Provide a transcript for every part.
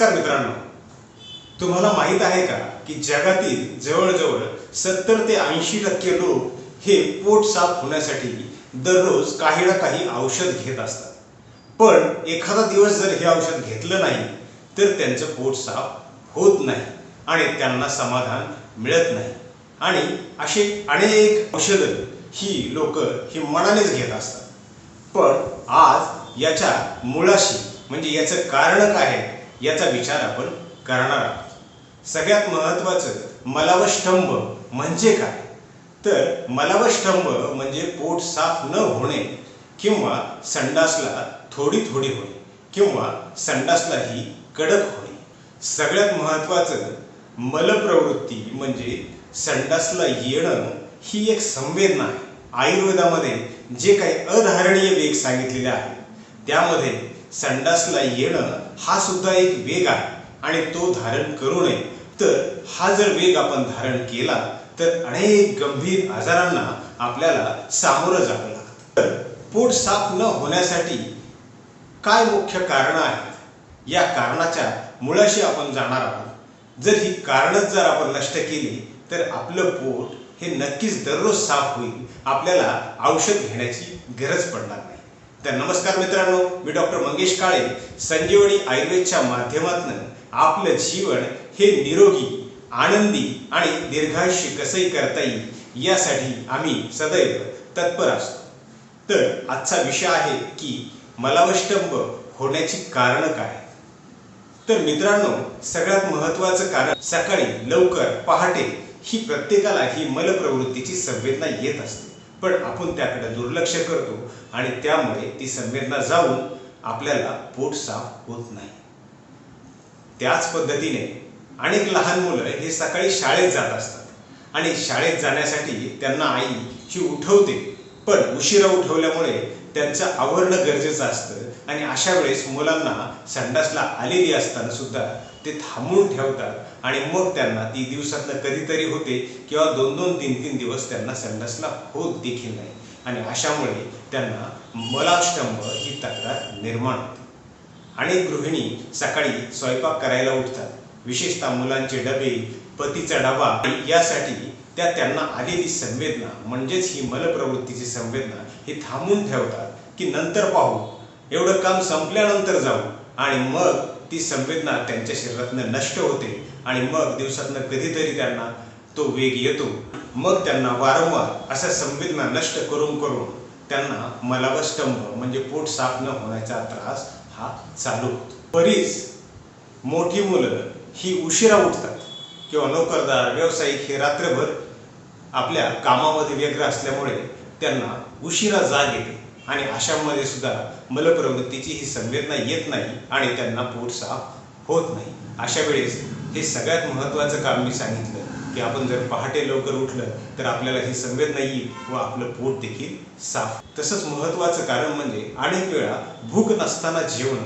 नमस्कार मित्रांनो. तुम्हाला माहीत आहे का की जगातील जवळजवळ सत्तर ते ऐंशी टक्के लोक हे पोट साफ होण्यासाठी दररोज काही ना काही औषध घेत असतात. पण एखादा दिवस जर हे औषध घेतलं नाही तर त्यांचं पोट साफ होत नाही आणि त्यांना समाधान मिळत नाही. आणि असे अनेक औषधं ही लोक ही मनानेच घेत असतात. पण आज याच्या मुळाशी म्हणजे याचं कारण काय आहे याचा विचार आपण करणार आहोत. सगळ्यात महत्त्वाचं मलावष्टंभ म्हणजे काय? तर मलावष्टंभ म्हणजे पोट साफ न होणे किंवा संडासला थोडी थोडी होणे किंवा संडासलाही कडक होणे. सगळ्यात महत्त्वाचं मलप्रवृत्ती म्हणजे संडासला येणं ही एक संवेदना आहे. आयुर्वेदामध्ये जे काही अधारणीय वेग सांगितलेले आहे त्यामध्ये संडासला येणं हा सुद्धा एक वेग आहे आणि तो धारण करू नये. तर हा जर वेग आपण धारण केला तर अनेक गंभीर आजारांना आपल्याला सामोरं जावं लागतं. तर पोट साफ न होण्यासाठी काय मुख्य कारणं आहेत? या कारणाच्या मुळाशी आपण जाणार आहोत. जर ही कारणच जर आपण नष्ट केली तर आपलं पोट हे नक्कीच दररोज साफ होईल. आपल्याला औषध घेण्याची गरज पडणार नाही. तर नमस्कार मित्रांनो मी डॉक्टर मंगेश काळे संजीवनी आयुर्वेदच्या माध्यमातून आपलं जीवन हे निरोगी आनंदी आणि दीर्घायुष्य कसंही करता येईल यासाठी आम्ही सदैव तत्पर असतो. तर आजचा विषय आहे की मलावष्टंभ होण्याची कारणं काय? तर मित्रांनो सगळ्यात महत्वाचं कारण सकाळी लवकर पहाटे ही प्रत्येकाला ही मलप्रवृत्तीची संवेदना येत असते. पण आपण त्याकडे दुर्लक्ष करतो आणि त्यामुळे ती संवेदना जाऊन आपल्याला पोट साफ होत नाही. त्याच पद्धतीने अनेक लहान मुलं हे सकाळी शाळेत जात असतात आणि शाळेत जाण्यासाठी त्यांना आई ही उठवते. पण उशिरा उठवल्यामुळे त्यांचं आवरणं गरजेचं असतं. आणि अशा वेळेस मुलांना संडासला आलेली असताना सुद्धा ते थांबून ठेवतात. आणि मग त्यांना ती दिवसातनं कधीतरी होते किंवा दोन दोन तीन तीन दिवस त्यांना संडासला होत देखील नाही. आणि अशामुळे त्यांना मलाष्टंभ ही तक्रार निर्माण होते. अनेक गृहिणी सकाळी स्वयंपाक करायला उठतात. विशेषतः मुलांचे डबे पतीचा डबा यासाठी त्या त्यांना आलेली संवेदना म्हणजेच ही मलप्रवृत्तीची संवेदना ही थांबून ठेवतात की नंतर पाहू एवढं काम संपल्यानंतर जाऊ. आणि मग ती संवेदना त्यांच्या शरीरातनं नष्ट होते आणि मग दिवसातनं कधीतरी त्यांना तो वेग येतो. मग त्यांना वारंवार अशा संवेदना नष्ट करून करून त्यांना मलावस्तंभ म्हणजे पोट साफ न होण्याचा त्रास हा चालू होतो. बरीच मोठी मुलं ही उशिरा उठतात. किंवा नोकरदार व्यावसायिक हे रात्रभर आपल्या कामामध्ये व्यग्र असल्यामुळे त्यांना उशिरा जाग येते. आणि अशामध्ये सुद्धा मलप्रवृत्तीची ही संवेदना येत नाही आणि त्यांना पोट साफ होत नाही. अशा वेळेस हे सगळ्यात महत्त्वाचं काम मी सांगितलं की आपण जर पहाटे लवकर उठलं तर आपल्याला ही संवेदना येईल व आपलं पोट देखील साफ. तसंच महत्त्वाचं कारण म्हणजे अनेक वेळा भूक नसताना जेवण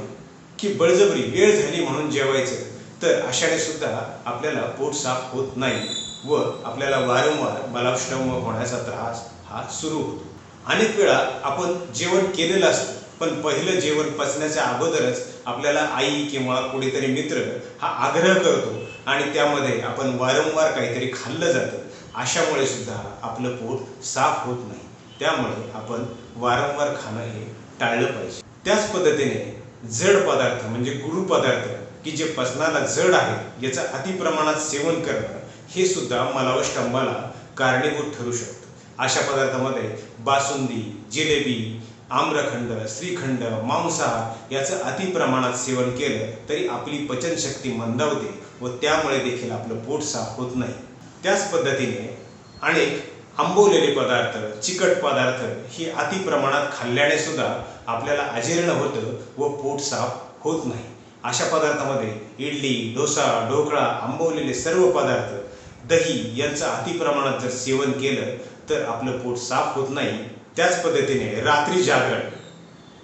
की बळजबरी वेळ झाली म्हणून जेवायचं तर अशाने सुद्धा आपल्याला पोट साफ होत नाही व आपल्याला वारंवार मलावष्टंभ होण्याचा त्रास हा सुरू होतो. अनेक वेळा आपण जेवण केलेलं असतं पण पहिलं जेवण पचण्याच्या अगोदरच आपल्याला आई किंवा कोणीतरी मित्र हा आग्रह करतो आणि त्यामध्ये आपण वारंवार काहीतरी खाल्लं जातं. अशामुळे सुद्धा आपलं पोट साफ होत नाही. त्यामुळे आपण वारंवार खाणं हे टाळलं पाहिजे. त्याच पद्धतीने जड पदार्थ म्हणजे गुरु पदार्थ की जे पचनाला जड आहे याचं अतिप्रमाणात सेवन करणं हे सुद्धा मलावष्टंभाला कारणीभूत ठरू शकतं. अशा पदार्थामध्ये बासुंदी जिलेबी आम्रखंड श्रीखंड मांसाहार याचं अतिप्रमाणात सेवन केलं तरी आपली पचनशक्ती मंदावते व त्यामुळे देखील आपलं पोट साफ होत नाही. त्याच पद्धतीने अनेक आंबवलेले पदार्थ चिकट पदार्थ ही अतिप्रमाणात खाल्ल्याने सुद्धा आपल्याला अजीर्ण होतं व पोट साफ होत नाही. अशा पदार्थामध्ये इडली डोसा ढोकळा आंबवलेले सर्व पदार्थ दही यांचं अतिप्रमाणात जर सेवन केलं तर आपलं पोट साफ होत नाही. त्याच पद्धतीने रात्री जागरण.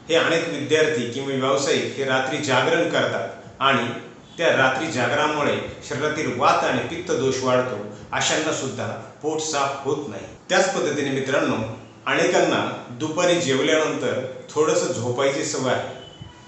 हे अनेक विद्यार्थी किंवा व्यावसायिक हे रात्री जागरण करतात आणि त्या रात्री जागरणामुळे शरीरातील वात आणि पित्त दोष वाढतो. अशांना सुद्धा पोट साफ होत नाही. त्याच पद्धतीने मित्रांनो अनेकांना दुपारी जेवल्यानंतर थोडंसं झोपायची सवय आहे.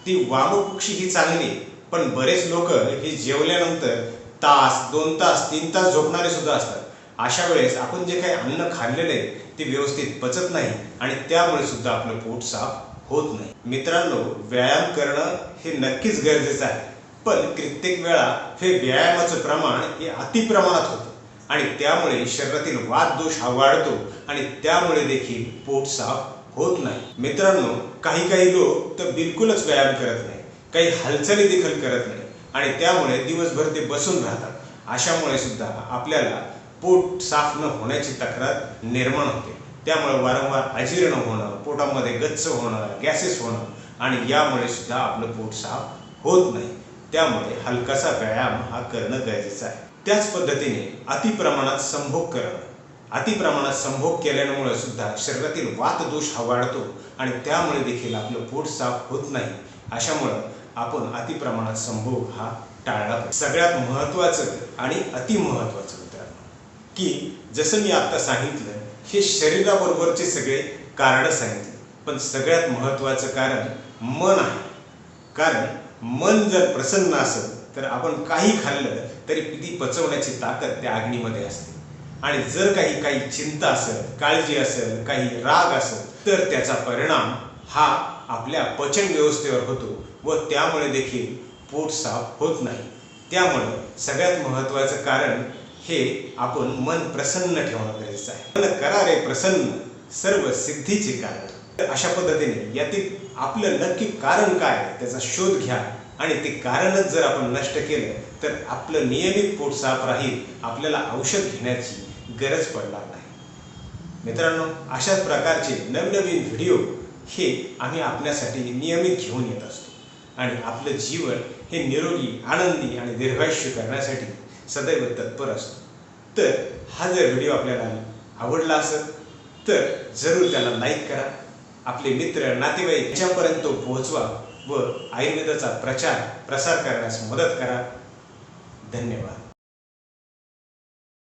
ती वामकुक्षी ही चांगली पण बरेच लोक हे जेवल्यानंतर तास दोन तास तीन तास झोपणारे सुद्धा असतात. अशा वेळेस आपण जे काही अन्न खाल्लेले आहे ते व्यवस्थित पचत नाही आणि त्यामुळे सुद्धा आपलं पोट साफ होत नाही. मित्रांनो व्यायाम करणं हे नक्कीच गरजेचं आहे पण कित्येक वेळा हे व्यायामाचं प्रमाण हे अतिप्रमाणात होतं आणि त्यामुळे शरीरातील वाद दोष हा वाढतो आणि त्यामुळे देखील पोट साफ होत नाही. मित्रांनो काही काही लोक तर बिलकुलच व्यायाम करत नाही. काही हालचाली देखील करत नाही. आणि त्यामुळे दिवसभर ते बसून राहतात. अशामुळे सुद्धा आपल्याला पोट साफ न होण्याची तक्रार निर्माण होते. त्यामुळे वारंवार अजीर्ण होणं पोटामध्ये गच्च होणं गॅसेस होणं आणि यामुळे सुद्धा आपलं पोट साफ होत नाही. त्यामुळे हलकासा व्यायाम हा करणं गरजेचं आहे. त्याच पद्धतीने अतिप्रमाणात संभोग करणं. अतिप्रमाणात संभोग केल्यामुळे सुद्धा शरीरातील वात दोष हा वाढतो आणि त्यामुळे देखील आपलं पोट साफ होत नाही. अशामुळं आपण अतिप्रमाणात संभोग हा टाळला सगळ्यात महत्त्वाचं आणि अतिमहत्त्वाचं मित्रांनो की जसं मी आता सांगितलं हे शरीराबरोबरचे सगळे कारण सांगितले. पण सगळ्यात महत्त्वाचं कारण मन आहे. कारण मन जर प्रसन्न असेल तर आपण काही खाल्लं तरी ती पचवण्याची ताकद त्या अग्नीमध्ये असते. आणि जर काही काही चिंता असेल काळजी असेल काही राग असेल तर त्याचा परिणाम हा आपल्या पचन व्यवस्थेवर होतो व त्यामुळे देखील पोट साफ होत नाही. त्यामुळे सगळ्यात महत्त्वाचं कारण हे आपण मन प्रसन्न ठेवणं गरजेचं आहे. मन करा रे प्रसन्न सर्व सिद्धीचे कारण. तर अशा पद्धतीने यातील आपलं नक्की कारण काय त्याचा शोध घ्या आणि ते कारणच जर आपण नष्ट केलं तर आपलं नियमित पोट साफ राहील आपल्याला औषध घेण्याची गरज पडणार नाही. मित्रांनो अशाच प्रकारचे नवनवीन व्हिडिओ हे आम्ही आपल्यासाठी नियमित घेऊन येत असतो. आणि आपलं जीवन हे निरोगी आनंदी आणि दीर्घायुष्य करण्यासाठी सदैव तत्पर असतो. तर हा जर व्हिडिओ आपल्याला आवडला असेल तर जरूर त्याला लाईक करा. आपले मित्र नातेवाईक यांच्यापर्यंत पोहोचवा व आयुर्वेदाचा प्रचार प्रसार करण्यास मदत करा. धन्यवाद.